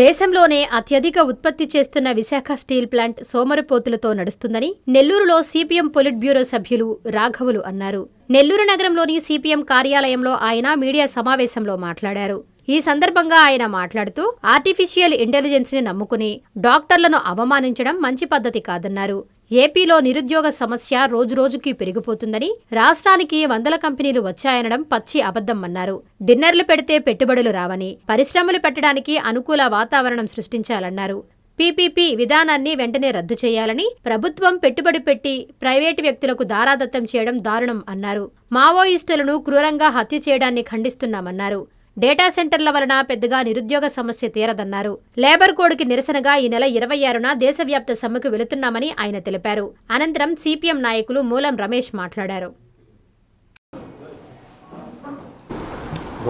దేశంలోనే అత్యధిక ఉత్పత్తి చేస్తున్న విశాఖ స్టీల్ ప్లాంట్ సోమరపోతులతో నడుస్తుందని నెల్లూరులో సిపిఎం పొలిట్ బ్యూరో సభ్యులు రాఘవులు అన్నారు. నెల్లూరు నగరంలోని సిపిఎం కార్యాలయంలో ఆయన మీడియా సమావేశంలో మాట్లాడారు. ఈ సందర్భంగా ఆయన మాట్లాడుతూ ఆర్టిఫిషియల్ ఇంటెలిజెన్స్ని నమ్ముకుని డాక్టర్లను అవమానించడం మంచి పద్ధతి కాదన్నారు. ఏపీలో నిరుద్యోగ సమస్య రోజురోజుకి పెరిగిపోతుందని రాష్ట్రానికి వందల కంపెనీలు వచ్చాయనడం పచ్చి అబద్దమన్నారు డిన్నర్లు పెడితే పెట్టుబడులు రావని పరిశ్రమలు పెట్టడానికి అనుకూల వాతావరణం సృష్టించాలన్నారు. పీపీపీ విధానాన్ని వెంటనే రద్దు చేయాలని ప్రభుత్వం పెట్టుబడి పెట్టి ప్రైవేటు వ్యక్తులకు దారాదత్తం చేయడం దారుణం అన్నారు. మావోయిస్టులను క్రూరంగా హత్య చేయడాన్ని ఖండిస్తున్నామన్నారు. డేటా సెంటర్ల వలన పెద్దగా నిరుద్యోగ సమస్య తీరదన్నారు. లేబర్ కోడ్కి నిరసనగా ఈ నెల ఇరవై ఆరున దేశవ్యాప్త సమ్మెకు వెళుతున్నామని ఆయన తెలిపారు. అనంతరం సిపిఎం నాయకులు మూలం రమేష్ మాట్లాడారు.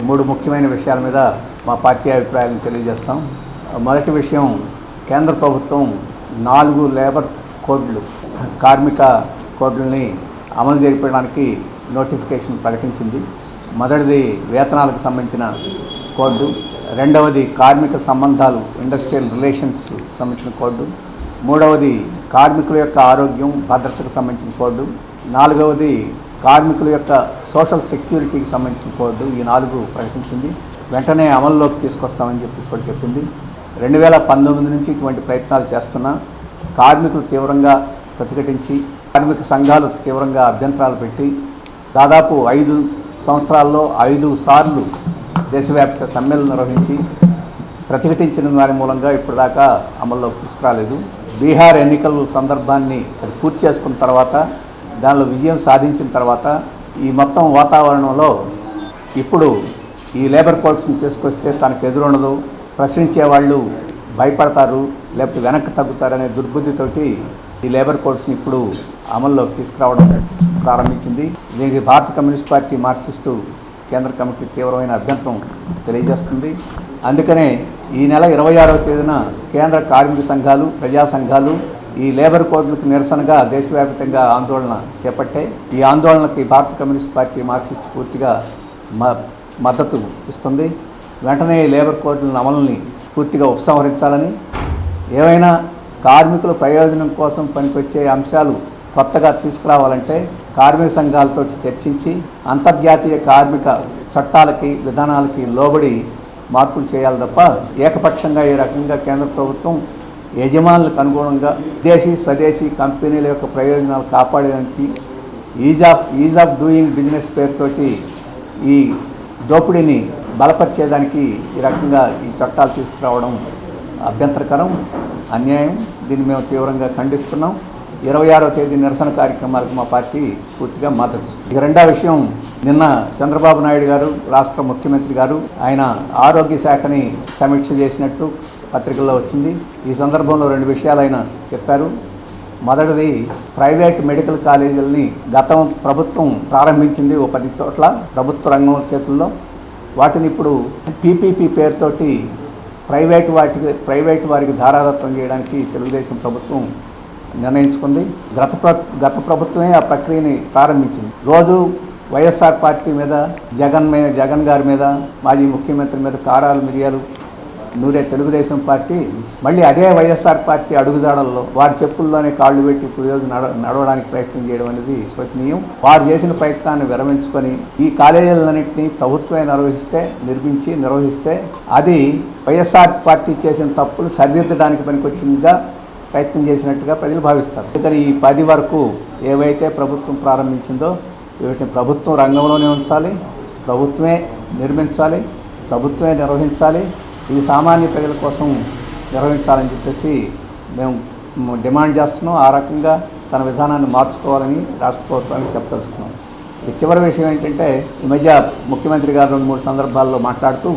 మూడు ముఖ్యమైన విషయాల మీద మా పార్టీ అభిప్రాయాలను తెలియజేస్తాం. మొదటి విషయం కేంద్ర ప్రభుత్వం నాలుగు లేబర్ కోడ్లు కార్మిక కోడ్లని అమలు జరిపడానికి నోటిఫికేషన్ ప్రకటించింది. మొదటిది వేతనాలకు సంబంధించిన కోడ్డు రెండవది కార్మిక సంబంధాలు ఇండస్ట్రియల్ రిలేషన్స్ సంబంధించిన కోడ్డు మూడవది కార్మికుల యొక్క ఆరోగ్యం భద్రతకు సంబంధించిన కోడ్డు నాలుగవది కార్మికుల యొక్క సోషల్ సెక్యూరిటీకి సంబంధించిన కోడ్డు ఈ నాలుగు ప్రకటించింది. వెంటనే అమల్లోకి తీసుకొస్తామని చెప్పేసి కూడా చెప్పింది. రెండు వేల పంతొమ్మిది నుంచి ఇటువంటి ప్రయత్నాలు చేస్తున్నా కార్మికులు తీవ్రంగా ప్రతిఘటించి కార్మిక సంఘాలు తీవ్రంగా అభ్యంతరాలు పెట్టి దాదాపు ఐదు సంవత్సరాల్లో ఐదు సార్లు దేశవ్యాప్త సమ్మేళనం నిర్వహించి ప్రతిఘటించిన వారి మూలంగా ఇప్పటిదాకా అమల్లోకి తీసుకురాలేదు. బీహార్ ఎన్నికల సందర్భాన్ని అది పూర్తి చేసుకున్న తర్వాత దానిలో విజయం సాధించిన తర్వాత ఈ మొత్తం వాతావరణంలో ఇప్పుడు ఈ లేబర్ కోడ్స్ని తీసుకొస్తే తనకు ఎదురుండదు. ప్రశ్నించే వాళ్ళు భయపడతారు లేకపోతే వెనక్కి తగ్గుతారనే దుర్బుద్ధితోటి ఈ లేబర్ కోడ్స్ని ఇప్పుడు అమల్లోకి తీసుకురావడం ప్రారంభించింది. దీనికి భారత కమ్యూనిస్ట్ పార్టీ మార్క్సిస్టు కేంద్ర కమిటీ తీవ్రమైన అభ్యంతరం తెలియజేస్తుంది. అందుకనే ఈ నెల ఇరవై ఆరవ తేదీన కేంద్ర కార్మిక సంఘాలు ప్రజా సంఘాలు ఈ లేబర్ కోడ్లకు నిరసనగా దేశవ్యాప్తంగా ఆందోళన చేపట్టాయి. ఈ ఆందోళనకి భారత కమ్యూనిస్ట్ పార్టీ మార్క్సిస్ట్ పూర్తిగా మ మద్దతు ఇస్తుంది. వెంటనే ఈ లేబర్ కోడ్ల అమలుని పూర్తిగా ఉపసంహరించాలని ఏవైనా కార్మికుల ప్రయోజనం కోసం పనికొచ్చే అంశాలు కొత్తగా తీసుకురావాలంటే కార్మిక సంఘాలతో చర్చించి అంతర్జాతీయ కార్మిక చట్టాలకి విధానాలకి లోబడి మార్పులు చేయాలి తప్ప ఏకపక్షంగా ఈ రకంగా కేంద్ర ప్రభుత్వం యజమానులకు అనుగుణంగా విదేశీ స్వదేశీ కంపెనీల యొక్క ప్రయోజనాలు కాపాడడానికి ease of ease of doing business పేరుతోటి ఈ దోపిడీని బలపరిచేదానికి ఈ రకంగా ఈ చట్టాలు తీసుకురావడం అభ్యంతరకరం అన్యాయం. దీన్ని మేము తీవ్రంగా ఖండిస్తున్నాం. ఇరవై ఆరో తేదీ నిరసన కార్యక్రమాలకు మా పార్టీ పూర్తిగా మద్దతు ఇస్తుంది. ఇక రెండో విషయం నిన్న చంద్రబాబు నాయుడు గారు రాష్ట్ర ముఖ్యమంత్రి గారు ఆయన ఆరోగ్య శాఖని సమీక్ష చేసినట్టు పత్రికల్లో వచ్చింది. ఈ సందర్భంలో రెండు విషయాలు ఆయన చెప్పారు. మొదటిది ప్రైవేట్ మెడికల్ కాలేజీలని గతం ప్రభుత్వం ప్రారంభించింది ఓ పది చోట్ల ప్రభుత్వ రంగం చేతుల్లో. వాటిని ఇప్పుడు పీపీపీ పేరుతోటి ప్రైవేట్ వాటికి ప్రైవేట్ వారికి ధారాదత్తం చేయడానికి తెలుగుదేశం ప్రభుత్వం నిర్ణయించుకుంది. గత ప్ర గత ప్రభుత్వమే ఆ ప్రక్రియని ప్రారంభించింది. రోజు వైఎస్ఆర్ పార్టీ మీద జగన్ మీద జగన్ గారి మీద మాజీ ముఖ్యమంత్రి మీద కారాలు మిరియాలు నూరే తెలుగుదేశం పార్టీ మళ్ళీ అదే వైఎస్ఆర్ పార్టీ అడుగుజాడల్లో వారి చెప్పుల్లోనే కాళ్ళు పెట్టి ఇప్పుడు రోజు నడ నడవడానికి ప్రయత్నం చేయడం అనేది శోచనీయం. వారు చేసిన ప్రయత్నాన్ని విరమించుకొని ఈ కాలేజీలన్నింటినీ ప్రభుత్వమే నిర్వహిస్తే నిర్మించి నిర్వహిస్తే అది వైఎస్ఆర్ పార్టీ చేసిన తప్పులు సరిదిద్దడానికి పనికొచ్చిందిగా ప్రయత్నం చేసినట్టుగా ప్రజలు భావిస్తారు. అందుకని ఈ పది వరకు ఏవైతే ప్రభుత్వం ప్రారంభించిందో వీటిని ప్రభుత్వం రంగంలోనే ఉంచాలి ప్రభుత్వమే నిర్మించాలి ప్రభుత్వమే నిర్వహించాలి ఇది సామాన్య ప్రజల కోసం నిర్వహించాలని చెప్పేసి మేము డిమాండ్ చేస్తున్నాం. ఆ రకంగా తన విధానాన్ని మార్చుకోవాలని రాష్ట్ర ప్రభుత్వానికి చెప్పదలుచుకున్నాం. చివరి విషయం ఏంటంటే ఈ మధ్య ముఖ్యమంత్రి గారు రెండు మూడు సందర్భాల్లో మాట్లాడుతూ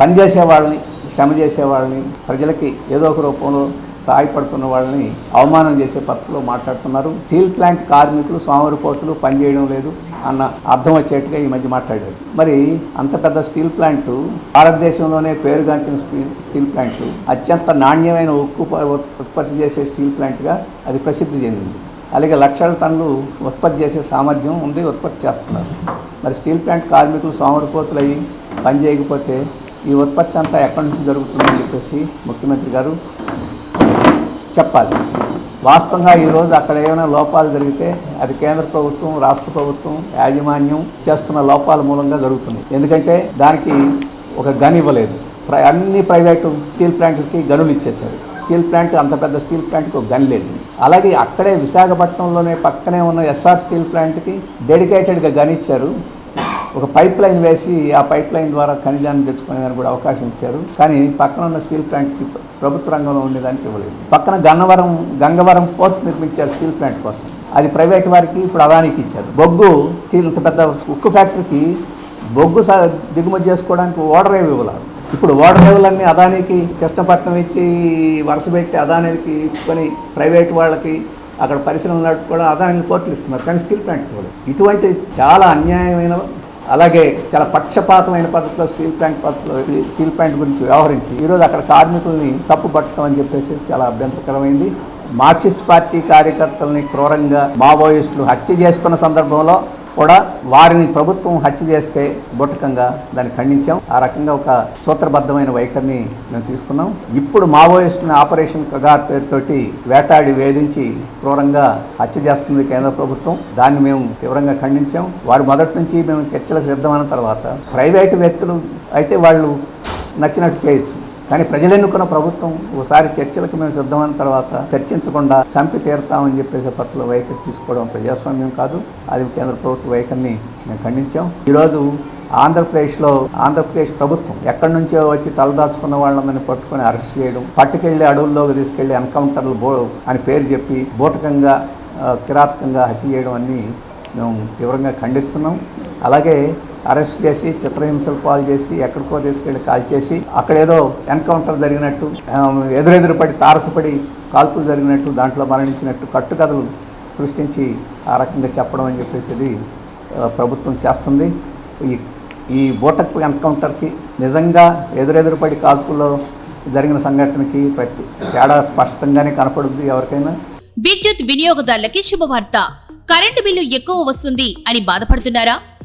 పనిచేసే వాళ్ళని శ్రమ చేసే వాళ్ళని ప్రజలకి ఏదో ఒక రూపంలో సహాయపడుతున్న వాళ్ళని అవమానం చేసే పద్ధతిలో మాట్లాడుతున్నారు. స్టీల్ ప్లాంట్ కార్మికులు సోమరిపోతులు పనిచేయడం లేదు అన్న అర్థం వచ్చేట్టుగా ఈ మధ్య మాట్లాడారు. మరి అంత పెద్ద స్టీల్ ప్లాంట్ భారతదేశంలోనే పేరుగాంచిన స్టీల్ ప్లాంట్ అత్యంత నాణ్యమైన ఉక్కు ఉత్పత్తి చేసే స్టీల్ ప్లాంట్గా అది ప్రసిద్ధి చెందింది. అలాగే లక్షల టన్నులు ఉత్పత్తి చేసే సామర్థ్యం ఉంది ఉత్పత్తి చేస్తున్నారు. మరి స్టీల్ ప్లాంట్ కార్మికులు సోమరిపోతులు అయ్యి పని చేయకపోతే ఈ ఉత్పత్తి అంతా ఎక్కడి నుంచి జరుగుతుందని చెప్పేసి ముఖ్యమంత్రి గారు చెప్పాలి. వాస్తవంగా ఈరోజు అక్కడ ఏమైనా లోపాలు జరిగితే అది కేంద్ర ప్రభుత్వం రాష్ట్ర ప్రభుత్వం యాజమాన్యం చేస్తున్న లోపాల మూలంగా జరుగుతుంది ఎందుకంటే దానికి ఒక గన్ ఇవ్వలేదు. అన్ని ప్రైవేటు స్టీల్ ప్లాంట్లకి గనులు ఇచ్చేశారు. స్టీల్ ప్లాంట్ అంత పెద్ద స్టీల్ ప్లాంట్కి ఒక గన్ లేదు. అలాగే అక్కడే విశాఖపట్నంలోనే పక్కనే ఉన్న ఎస్ఆర్ స్టీల్ ప్లాంట్కి డెడికేటెడ్గా గన్ ఇచ్చారు. ఒక పైప్ లైన్ వేసి ఆ పైప్ లైన్ ద్వారా ఖనిజాన్ని తెచ్చుకునేదానికి కూడా అవకాశం ఇచ్చారు. కానీ పక్కన ఉన్న స్టీల్ ప్లాంట్కి ప్రభుత్వ రంగంలో ఉండేదానికి ఇవ్వలేదు. పక్కన గన్నవరం గంగవరం పోర్ట్ నిర్మించారు స్టీల్ ప్లాంట్ కోసం. అది ప్రైవేట్ వారికి ఇప్పుడు అదానికి ఇచ్చారు. బొగ్గు స్టీల్ ఇంత పెద్ద ఉక్కు ఫ్యాక్టరీకి బొగ్గు దిగుమతి చేసుకోవడానికి ఓడర్ ఏమి ఇవ్వలేదు ఇప్పుడు ఓడర్ రేవులన్నీ అదానికి కృష్ణపట్నం ఇచ్చి వరుస పెట్టి అదానికి ఇచ్చుకొని ప్రైవేట్ వాళ్ళకి అక్కడ పరిశ్రమలు నడుపుకోవడం అదానికి పోర్టులు ఇస్తున్నారు. కానీ స్టీల్ ప్లాంట్ ఇవ్వలేదు. ఇటువంటి చాలా అన్యాయమైన అలాగే చాలా పక్షపాతమైన పద్ధతిలో స్టీల్ ప్లాంట్ పద్ధతిలో స్టీల్ ప్లాంట్ గురించి వ్యవహరించి ఈరోజు అక్కడ కార్మికుల్ని తప్పు పట్టడం అని చెప్పేసి చాలా అభ్యంతరకరమైంది. మార్క్సిస్ట్ పార్టీ కార్యకర్తల్ని క్రూరంగా మావోయిస్టులు హత్య చేస్తున్న సందర్భంలో కూడా వారిని ప్రభుత్వం హత్య చేస్తే బొట్టకంగా దాన్ని ఖండించాం. ఆ రకంగా ఒక సూత్రబద్ధమైన వైఖరిని మేము తీసుకున్నాం. ఇప్పుడు మావోయిస్టుని ఆపరేషన్ కగార్ పేరుతోటి వేటాడి వేధించి క్రూరంగా హత్య చేస్తుంది కేంద్ర ప్రభుత్వం. దాన్ని మేము తీవ్రంగా ఖండించాం. వారు మొదటి నుంచి మేము చర్చలకు సిద్ధమైన తర్వాత ప్రైవేటు వ్యక్తులు అయితే వాళ్ళు నచ్చినట్టు చేయొచ్చు. కానీ ప్రజలు ఎన్నుకున్న ప్రభుత్వం ఒకసారి చర్చలకు మేము సిద్ధమైన తర్వాత చర్చించకుండా చంపి తీరుతామని చెప్పేసి పట్ల వైఖరి తీసుకోవడం ప్రజాస్వామ్యం కాదు. అది కేంద్ర ప్రభుత్వ వైఖరిని మేము ఖండించాం. ఈరోజు ఆంధ్రప్రదేశ్లో ఆంధ్రప్రదేశ్ ప్రభుత్వం ఎక్కడి నుంచో వచ్చి తలదాచుకున్న వాళ్ళందరినీ పట్టుకొని అరెస్ట్ చేయడం పట్టుకెళ్ళి అడవుల్లోకి తీసుకెళ్ళి ఎన్కౌంటర్లు బో అని పేరు చెప్పి బూటకంగా కిరాతకంగా హత్య చేయడం అన్నీ మేము తీవ్రంగా ఖండిస్తున్నాం. అలాగే అరెస్ట్ చేసి చిత్రహింసలు పాలు చేసి ఎక్కడికో తీసుకెళ్ళి కాల్ చేసి అక్కడేదో ఎన్కౌంటర్ జరిగినట్టు ఎదురెదురు పడి తారసపడి కాల్పులు జరిగినట్టు దాంట్లో మరణించినట్టు కట్టుకథలు సృష్టించి ఆ రకంగా చెప్పడం అని చెప్పేసి ఇది, ప్రభుత్వం చేస్తుంది. ఈ ఈ బోటక్ ఎన్కౌంటర్కి నిజంగా ఎదురెదురు పడి కాల్పుల్లో జరిగిన సంఘటనకి ప్రతి తేడా స్పష్టంగానే కనపడుద్ది ఎవరికైనా? విద్యుత్ వినియోగదారులకి శుభవార్త. కరెంటు బిల్లు ఎక్కువ వస్తుంది అని బాధపడుతున్నారా?